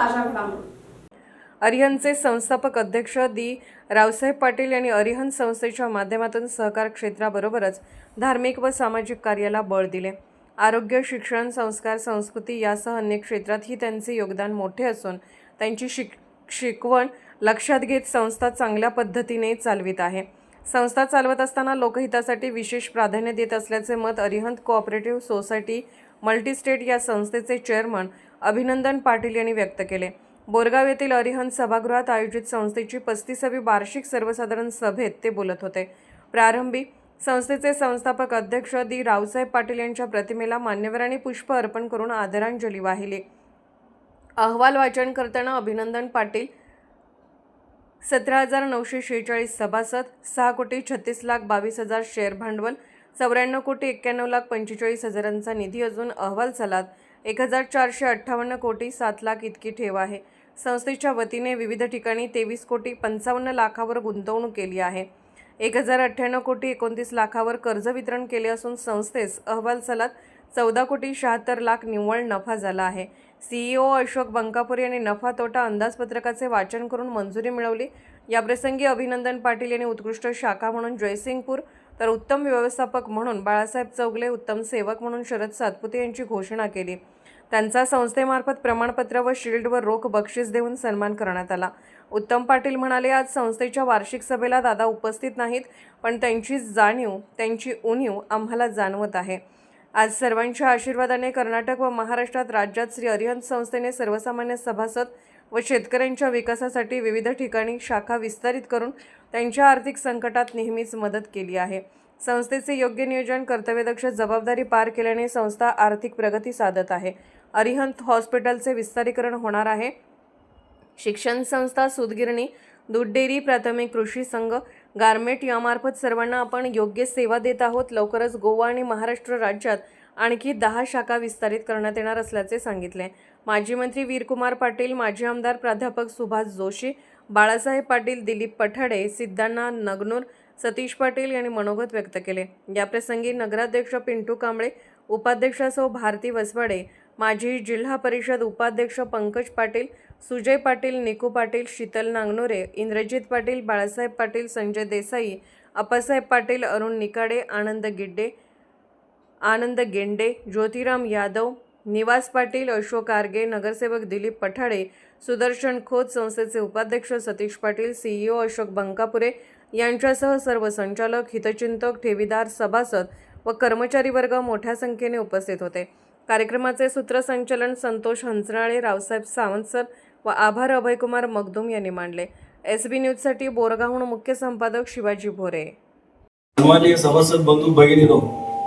ताज्या घडामोडी. अरिहंतचे संस्थापक अध्यक्ष दी रावसाहेब पाटील यांनी अरिहंत संस्थेच्या माध्यमातून सहकार क्षेत्राबरोबरच धार्मिक व सामाजिक कार्याला बळ दिले. आरोग्य शिक्षण संस्कार संस्कृती यासह अनेक क्षेत्रातही त्यांचे योगदान मोठे असून त्यांची शिक शिकवण लक्षात घेत संस्था चांगल्या पद्धतीने चालवित आहे. संस्था चालवत असताना लोकहितासाठी विशेष प्राधान्य देत असल्याचे मत अरिहंत कोऑपरेटिव्ह सोसायटी मल्टीस्टेट या संस्थेचे चेअरमन अभिनंदन पाटील यांनी व्यक्त केले. बोरगाव येथील अरिहंत सभागृहात आयोजित संस्थेची पस्तीसावी वार्षिक सर्वसाधारण सभेत ते बोलत होते. प्रारंभी संस्थेचे संस्थापक अध्यक्ष दी रावसाहेब पाटील यांच्या प्रतिमेला मान्यवरांनी पुष्प अर्पण करून आदरांजली वाहिली. अहवाल वाचन करताना अभिनंदन पाटील सतरा हजार नऊशे शेहेचाळीस सभासद सहा कोटी छत्तीस लाख बावीस हजार शेअर भांडवल चौऱ्याण्णव कोटी एक्क्याण्णव लाख पंचेचाळीस हजारांचा निधी अजून अहवाल चलात एक हजार चारशे अठ्ठावन्न कोटी सात लाख इतकी ठेव आहे. संस्थेच्या वतीने विविध ठिकाणी तेवीस कोटी पंचावन्न लाखावर गुंतवणूक केली आहे. एक हजार अठ्ठ्याण्णव कोटी एकोणतीस लाखावर कर्ज वितरण केले असून संस्थेस अहवाल सलात चौदा कोटी शहात्तर लाख निव्वळ नफा झाला आहे. सीईओ अशोक बंकापूर यांनी नफा तोटा अंदाजपत्रकाचे वाचन करून मंजुरी मिळवली. याप्रसंगी अभिनंदन पाटील यांनी उत्कृष्ट शाखा म्हणून जयसिंगपूर तर उत्तम व्यवस्थापक म्हणून बाळासाहेब चौगले उत्तम सेवक म्हणून शरद सातपुते यांची घोषणा केली. त्यांचा संस्थेमार्फत प्रमाणपत्र व शिल्ड व रोख बक्षीस देऊन सन्मान करण्यात आला. उत्तम पाटील म्हणाले आज संस्थेच्या वार्षिक सभेला दादा उपस्थित नाहीत पण त्यांची जाणीव त्यांची उणीव आम्हाला जाणवत आहे. आज सर्वांच्या आशीर्वादाने कर्नाटक व महाराष्ट्रात राज्यात श्री अरिहंत संस्थेने सर्वसामान्य सभासद व शेतकऱ्यांच्या विकासासाठी विविध ठिकाणी शाखा विस्तारित करून त्यांच्या आर्थिक संकटात नेहमीच मदत केली आहे. संस्थेचे योग्य नियोजन कर्तव्यदक्ष जबाबदारी पार केल्याने संस्था आर्थिक प्रगती साधत आहे. अरिहंत हॉस्पिटलचे विस्तारीकरण होणार आहे. शिक्षण संस्था सूतगिरणी दूध डेअरी प्राथमिक कृषी संघ गारमेट यामार्फत सर्वांना आपण योग्य सेवा देत आहोत. लवकरच गोवा आणि महाराष्ट्र राज्यात आणखी दहा शाखा विस्तारित करण्यात येणार असल्याचे सांगितले. माजी मंत्री वीरकुमार पाटील माजी आमदार प्राध्यापक सुभाष जोशी बाळासाहेब पाटील दिलीप पठाडे सिद्धांना नगनूर सतीश पाटील यांनी मनोगत व्यक्त केले. याप्रसंगी नगराध्यक्ष पिंटू कांबळे उपाध्यक्षासह भारती वसवाडे माजी जिल्हा परिषद उपाध्यक्ष पंकज पाटील सुजय पाटील निकू पाटील शीतल नांगनोरे इंद्रजित पाटील बाळासाहेब पाटील संजय देसाई अप्पासाहेब पाटील अरुण निकाडे आनंद गिड्डे आनंद गेंडे ज्योतिराम यादव निवास पाटील अशोक आर्गे नगरसेवक दिलीप पठाडे सुदर्शन खोत संस्थेचे उपाध्यक्ष सतीश पाटील सीईओ अशोक बंकापुरे यांच्यासह सर्व संचालक हितचिंतक ठेवीदार सभासद व कर्मचारी वर्ग मोठ्या संख्येने उपस्थित होते. कार्यक्रमाचे सूत्रसंचलन संतोष हंचनाळे रावसाहेब सावंत सर व आभार अभयकुमार मगदुम यांनी मांडले. एस बी न्यूजसाठी बोरगावहून मुख्य संपादक शिवाजी भोरे. सभासद बंधू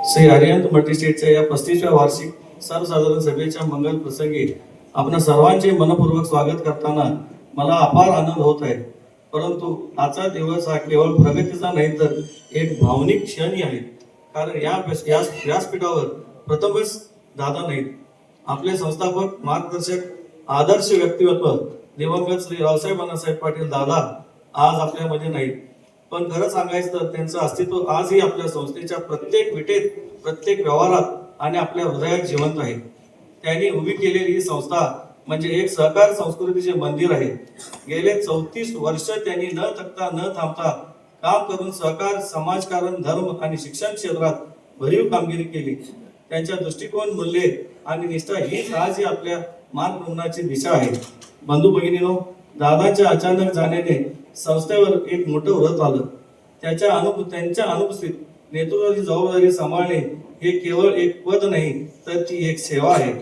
श्री हरिहंत मल्टीस्टेटच्या या पस्तीसव्या वार्षिक सर्वसाधारण सभेच्या मंगल प्रसंगी आपण सर्वांचे मनपूर्वक स्वागत करताना मला अपार आनंद होत आहे. परंतु आजचा दिवस हा केवळ प्रगतीचा नाही तर एक भावनिक क्षणही आहे. कारण या व्यासपीठावर प्रथमच दादा नाहीत. आपले संस्थापक मार्गदर्शक आदर्श व्यक्तिमत्व दिवंगत श्री रावसाहेब अण्णासाहेब पाटील दादा आज आपल्यामध्ये नाहीत. पण खरं सांगायचं तर त्यांचं अस्तित्व आजही आपल्या संस्थेच्या प्रत्येक विटेत प्रत्येक व्यवहारात आणि आपल्या हृदयात जिवंत आहे. त्यांनी उभी केलेली ही संस्था म्हणजे एक सहकार संस्कृतीचे मंदिर आहे. गेले चौतीस वर्ष त्यांनी न थकता न थांबता काम करून सहकार समाजकारण धर्म आणि शिक्षण क्षेत्रात भरीव कामगिरी केली. त्यांच्या दृष्टिकोन मूल्ये आणि निष्ठा हीच आजही आपल्या मार्गक्रमणाची दिशा आहे. बंधू भगिनीनो दादाच्या अचानक जाण्याने संस्थेवर एक मोठं व्रत आलं. त्याच्या अनुप त्यांच्या अनुपस्थित नेतृत्वाची जबाबदारी सांभाळणे हे केवळ एक पद नाही तर ती एक सेवा आहे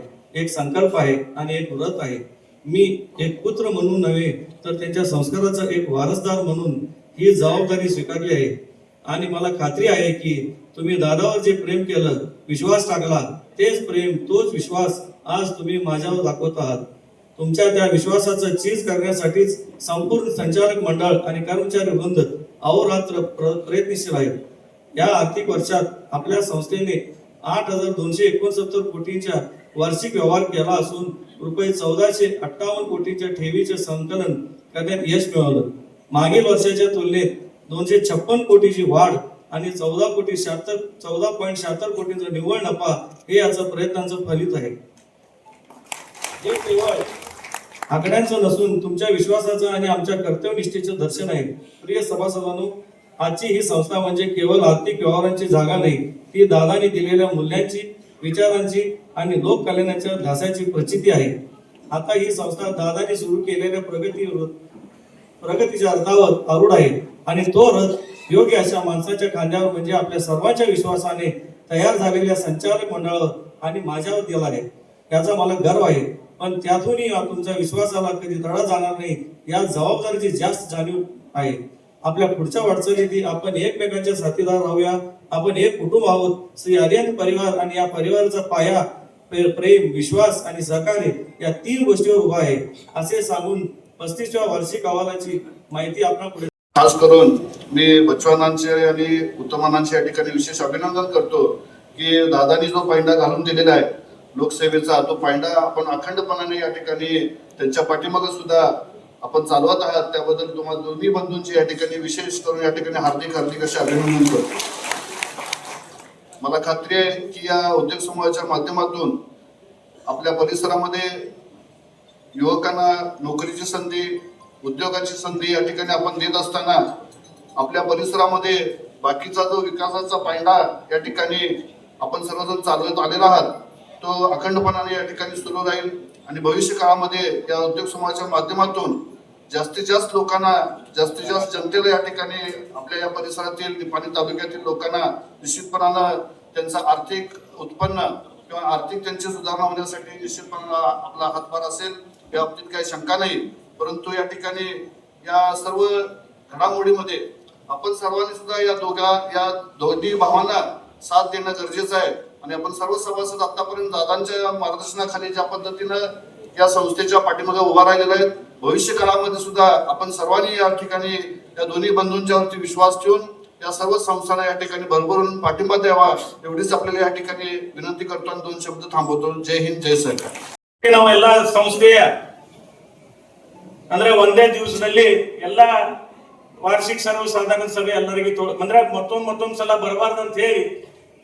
एक संकल्प आहे आणि एक व्रत आहे. मी एक पुत्र म्हणून नव्हे तर त्यांच्या संस्काराचा एक वारसदार म्हणून ही जबाबदारी स्वीकारली आहे. आणि मला खात्री आहे की तुम्ही दादावर जे प्रेम केलं विश्वास टाकला तेच प्रेम तोच विश्वास आज तुम्ही माझ्यावर दाखवत आहात. तुमच्या त्या विश्वासाचं चीज करण्यासाठीच संपूर्ण संचालक मंडळ आणि कर्मचारी वृंद अहोरात्र प्र- प्रयत्नशील आहेत. या आर्थिक वर्षात आपल्या संस्थेने आठ हजार दोनशे एकोणसत्तर कोटींच्या वार्षिक व्यवहार केला असून रुपये चौदाशे अठ्ठावन्न कोटीच्या ठेवीचे संकलन करण्यात यश मिळवलं. मागील वर्षाच्या तुलनेत दोनशे छप्पन कोटीची वाढ आणि चौदा कोटी शहात्तर चौदा पॉईंट शहात्तर कोटींचा निव्वळ नफा हे याचं प्रयत्नांचं फलित आहे. हे केवळ आकड्यांचं नसून तुमच्या विश्वासाचं आणि आमच्या कर्तव्यनिष्ठेचं दर्शन आहे. प्रिय सभासदांनो आजची ही संस्था म्हणजे केवळ आर्थिक व्यवहारांची जागा नाही ती दादानी दिलेल्या मूल्यांची विचारांची आणि लोककल्याणाच्या ध्यासाची प्रचिती आहे. आता ही संस्था दादानी सुरू केलेल्या प्रगती प्रगतीच्या रथावर आरूढ आहे आणि तो रथ योग्य अशा माणसाच्या खांद्यावर म्हणजे आपल्या सर्वांच्या विश्वासाने तयार झालेल्या संचालक मंडळावर आणि माझ्यावर दिला आहे. याचा मला गर्व आहे पण त्यातूनही तुमच्या विश्वासाला कधी तडा जाणार नाही या जबाबदारीची जास्त जाणीव आहे. आपल्या पुढच्या वाटचालीत आपण एकमेकांच्या साथीदार राहूया. आपण एक कुटुंब आहोत. श्री आर्यन परिवार आणि या परिवाराचा पाया प्रेम विश्वास आणि सहकार्य या तीन गोष्टीवर उभा आहे. असे सांगून पस्तीसव्या वार्षिक अहवालाची माहिती आपण पुढे खास करून मी बच्चवानांचे आणि उत्तमानांचे या ठिकाणी विशेष अभिनंदन करतो की दादानी जो पायंडा घालून दिलेला आहे लोकसेवेचा तो पायंडा आपण अखंडपणाने या ठिकाणी त्यांच्या पाठीमागे सुद्धा आपण चालवत आहात त्याबद्दल तुम्हाला दोन्ही बंधूंचे या ठिकाणी विशेष करून या ठिकाणी हार्दिक हार्दिक असे अभिनंदन करतो. मला खात्री आहे की या उद्योग समूहाच्या माध्यमातून आपल्या परिसरामध्ये युवकांना नोकरीची संधी उद्योगाची संधी या ठिकाणी आपण देत असताना आपल्या परिसरामध्ये बाकीचा जो विकासाचा पायंडा या ठिकाणी आपण सर्वजण चालवत आलेला आहात तो अखंडपणाने या ठिकाणी सुरू राहील. आणि भविष्य काळामध्ये या उद्योग समूहाच्या माध्यमातून जास्तीत जास्त लोकांना जास्तीत जास्त जनतेला या ठिकाणी आपल्या या परिसरातील निपाणी तालुक्यातील लोकांना निश्चितपणानं त्यांचं आर्थिक उत्पन्न किंवा आर्थिक त्यांची सुधारणा होण्यासाठी निश्चितपणे आपला हातभार असेल या बाबतीत काही शंका नाही. परंतु या ठिकाणी या सर्व घडामोडीमध्ये आपण सर्वांनी सुद्धा या दोघा या दोन्ही भावांना साथ देणं गरजेचं आहे. आणि आपण सर्व सभासद आतापर्यंत दादांच्या मार्गदर्शनाखाली ज्या पद्धतीनं या संस्थेच्या पाठीमागे उभा राहिलेला आहेत भविष्य काळामध्ये सुद्धा आपण सर्वांनी या ठिकाणी या दोन्ही बंधूंच्यावरती विश्वास ठेवून या सर्व संस्थांना या ठिकाणी भरभरून पाठिंबा द्यावा एवढीच आपल्याला या ठिकाणी विनंती करतो आणि दोन शब्द थांबवतो जय हिंद जय सरकार ನಾವೆಲ್ಲ ಸಂಸ್ಥೆಯ ಅಂದ್ರೆ ಒಂದೇ ದಿವಸದಲ್ಲಿ ಎಲ್ಲ ವಾರ್ಷಿಕ ಸರ್ವ ಸಾಧಾರಣ ಸಭೆ ಎಲ್ಲರಿಗೂ ತೋ ಅಂದ್ರೆ ಮತ್ತೊಂದ್ ಮತ್ತೊಂದ್ ಸಲ ಬರಬಾರ್ದು ಅಂತ ಹೇಳಿ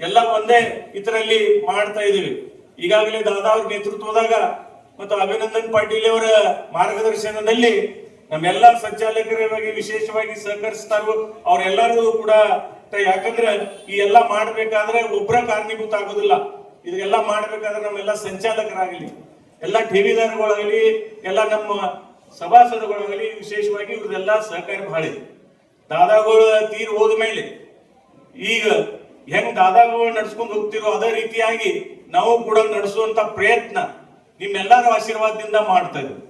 ಎಲ್ಲ ಒಂದೇ ಇದರಲ್ಲಿ ಮಾಡ್ತಾ ಇದೀವಿ ಈಗಾಗಲೇ ದಾದಾ ಅವ್ರ ನೇತೃತ್ವದಾಗ ಮತ್ತು ಅಭಿನಂದನ್ ಪಾಟೀಲ್ ಅವರ ಮಾರ್ಗದರ್ಶನದಲ್ಲಿ ನಮ್ಮೆಲ್ಲ ಸಂಚಾಲಕರವಾಗಿ ವಿಶೇಷವಾಗಿ ಸಹಕರಿಸ್ತಾರೋ ಅವ್ರೆಲ್ಲರಿಗೂ ಕೂಡ ಯಾಕಂದ್ರೆ ಈ ಎಲ್ಲ ಮಾಡ್ಬೇಕಾದ್ರೆ ಒಬ್ಬರ ಕಾರಣೀಭೂತ ಆಗೋದಿಲ್ಲ. ಇದೆಲ್ಲ ಮಾಡ್ಬೇಕಾದ್ರೆ ನಮ್ಮೆಲ್ಲ ಸಂಚಾಲಕರಾಗಲಿ. ಎಲ್ಲ ಠೇವಿದಾರಗಳಾಗಲಿ ಎಲ್ಲ ನಮ್ಮ ಸಭಾಸದಗಳಾಗಲಿ ವಿಶೇಷವಾಗಿ ಇವ್ರದೆಲ್ಲ ಸಹಕಾರ ಬಹಳ ಇದೆ. ದಾದಾಗಳು ತೀರ್ ಹೋದ ಮೇಲೆ ಈಗ ಹೆಂಗ್ ದಾದಾಗಳು ನಡ್ಸ್ಕೊಂಡು ಹೋಗ್ತಿರೋ ಅದೇ ರೀತಿಯಾಗಿ ನಾವು ಕೂಡ ನಡೆಸುವಂತ ಪ್ರಯತ್ನ ನಿಮ್ಮೆಲ್ಲರ ಆಶೀರ್ವಾದದಿಂದ ಮಾಡ್ತಾ ಇದ್ದೀನಿ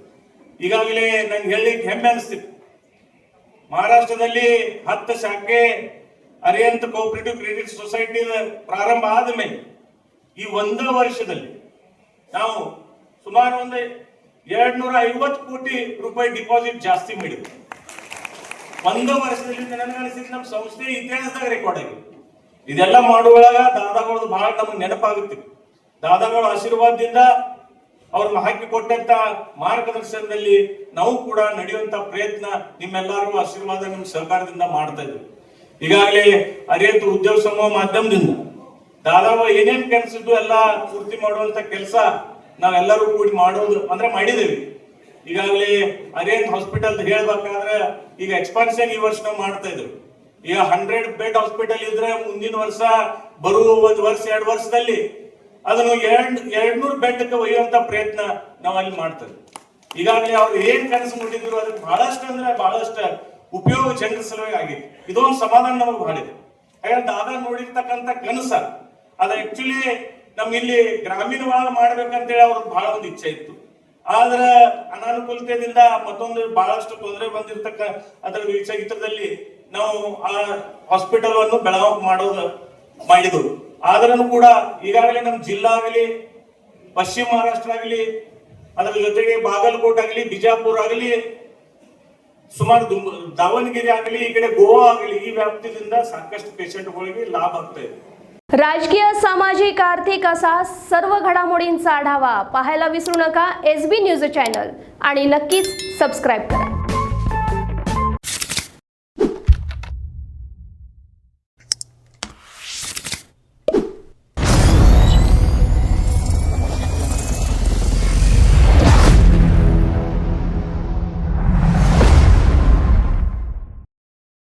ಈಗಾಗಲೇ ನಂಗೆ ಹೇಳಲಿಕ್ಕೆ ಹೆಮ್ಮೆ ಅನಿಸ್ತಿತ್ತು. ಮಹಾರಾಷ್ಟ್ರದಲ್ಲಿ ಹತ್ತು ಶಾಖೆ ಅರಿಯಂತ್ ಕೋಆಪರೇಟಿವ್ ಕ್ರೆಡಿಟ್ ಸೊಸೈಟಿ ಪ್ರಾರಂಭ ಆದ್ಮೇಲೆ ಈ ಒಂದೇ ವರ್ಷದಲ್ಲಿ ನಾವು ಸುಮಾರು ಒಂದು ಎರಡ್ ನೂರ ಐವತ್ತು ಕೋಟಿ ರೂಪಾಯಿ ಡಿಪಾಸಿಟ್ ಜಾಸ್ತಿ ಮಾಡಿದ್ವಿ. ಒಂದು ವರ್ಷದಲ್ಲಿ ನನಗನಿಸಿದ ನಮ್ಮ ಸಂಸ್ಥೆ ಇತಿಹಾಸದಾಗ ರೆಕಾರ್ಡ್ ಆಗಿದೆ. ಇದೆಲ್ಲ ಮಾಡುವಾಗ ದಾದಾಗಳದ್ದು ಬಹಳ ನಮಗೆ ನೆನಪಾಗುತ್ತೆ. ದಾದಾಗಳ ಆಶೀರ್ವಾದದಿಂದ ಅವ್ರು ಹಾಕಿ ಕೊಟ್ಟಂತ ಮಾರ್ಗದರ್ಶನದಲ್ಲಿ ನಾವು ಕೂಡ ನಡೆಯುವಂತ ಪ್ರಯತ್ನ ನಿಮ್ಮೆಲ್ಲರೂ ಆಶೀರ್ವಾದ ನಿಮ್ಮ ಸಹಕಾರದಿಂದ ಮಾಡ್ತಾ ಇದ್ವಿ. ಈಗಾಗಲೇ ಅರಿಯಂತ ಉದ್ಯೋಗ ಸಮೂಹ ಮಾಧ್ಯಮದಿಂದ ದಾದಾವ ಏನೇನ್ ಕೆಲಸದ್ದು ಎಲ್ಲ ಪೂರ್ತಿ ಮಾಡುವಂತ ಕೆಲಸ ನಾವೆಲ್ಲರೂ ಕೂಡಿ ಮಾಡೋದು ಅಂದ್ರೆ ಮಾಡಿದೇವಿ ಈಗಾಗಲೇ ಅರಿಯಂತ್ ಹಾಸ್ಪಿಟಲ್ ಹೇಳ್ಬೇಕಾದ್ರೆ ಈಗ ಎಕ್ಸ್ಪಾನ್ಷನ್ ಈ ವರ್ಷ ನಾವು ಮಾಡ್ತಾ ಇದ್ರು ಈಗ ಹಂಡ್ರೆಡ್ ಬೆಡ್ ಹಾಸ್ಪಿಟಲ್ ಇದ್ರೆ ಮುಂದಿನ ವರ್ಷ ಬರುವ ಒಂದು ವರ್ಷ, ಎರಡು ವರ್ಷದಲ್ಲಿ ಅದನ್ನು ಎರಡ್, ಎರಡ್ನೂರು ಬೆಟ್ಟಕ್ಕೆ ಒಯ್ಯುವಂತ ಪ್ರಯತ್ನ ನಾವು ಅಲ್ಲಿ ಮಾಡ್ತೇವೆ. ಈಗಾಗಲೇ ಅವ್ರು ಏನ್ ಕನಸು ಮುಟ್ಟಿದ್ರು ಅದಕ್ಕೆ ಬಹಳಷ್ಟು ಅಂದ್ರೆ ಬಹಳಷ್ಟು ಉಪಯೋಗ ಜನರ ಸಲುವಾಗಿ ಆಗಿದೆ. ಇದೊಂದು ಸಮಾಧಾನ ನಮಗೆ ಇದೆ. ಹಾಗಾದ್ರೆ ದಾದಾ ನೋಡಿರ್ತಕ್ಕಂಥ ಕನಸ, ಅದ ಆಕ್ಚುಲಿ ನಮ್ ಇಲ್ಲಿ ಗ್ರಾಮೀಣ ಒಳಗೆ ಮಾಡ್ಬೇಕಂತೇಳಿ ಅವ್ರದ್ದು ಬಹಳ ಒಂದು ಇಚ್ಛೆ ಇತ್ತು. ಆದ್ರ ಅನಾನುಕೂಲತೆಯಿಂದ ಮತ್ತೊಂದು ಬಹಳಷ್ಟು ತೊಂದರೆ ಬಂದಿರ್ತಕ್ಕ, ಅದರ ವಿಚಾರದಲ್ಲಿ ನಾವು ಆ ಹಾಸ್ಪಿಟಲ್ ಅನ್ನು ಬೆಳಗಾವಿ ಮಾಡೋದು ಮಾಡಿದವು. ಆದ್ರೂ ಕೂಡ ಈಗಾಗಲೇ ನಮ್ಮ ಜಿಲ್ಲಾ ಆಗಲಿ ಪಶ್ಚಿಮ ಮಹಾರಾಷ್ಟ್ರ ಆಗಲಿ ಅದರ ಜೊತೆಗೆ ಬಾಗಲಕೋಟ್ ಆಗಲಿ ಬಿಜಾಪುರ ಆಗಲಿ ಸುಮಾರು ದುಮ್- ದಾವಣಗೆರೆ ಆಗಲಿ ಈ ಕಡೆ ಗೋವಾ ಆಗಲಿ ಈ ವ್ಯಾಪ್ತಿಯಿಂದ ಸಾಕಷ್ಟು ಪೇಷಂಟ್ಗಳಿಗೆ ಲಾಭ ಆಗ್ತಾ ಇದೆ राजकीय सामाजिक आर्थिक असा सर्व घडामोडींचा आढावा पाहायला विसरू नका एस बी न्यूज चॅनल आणि नक्कीच सबस्क्राईब करा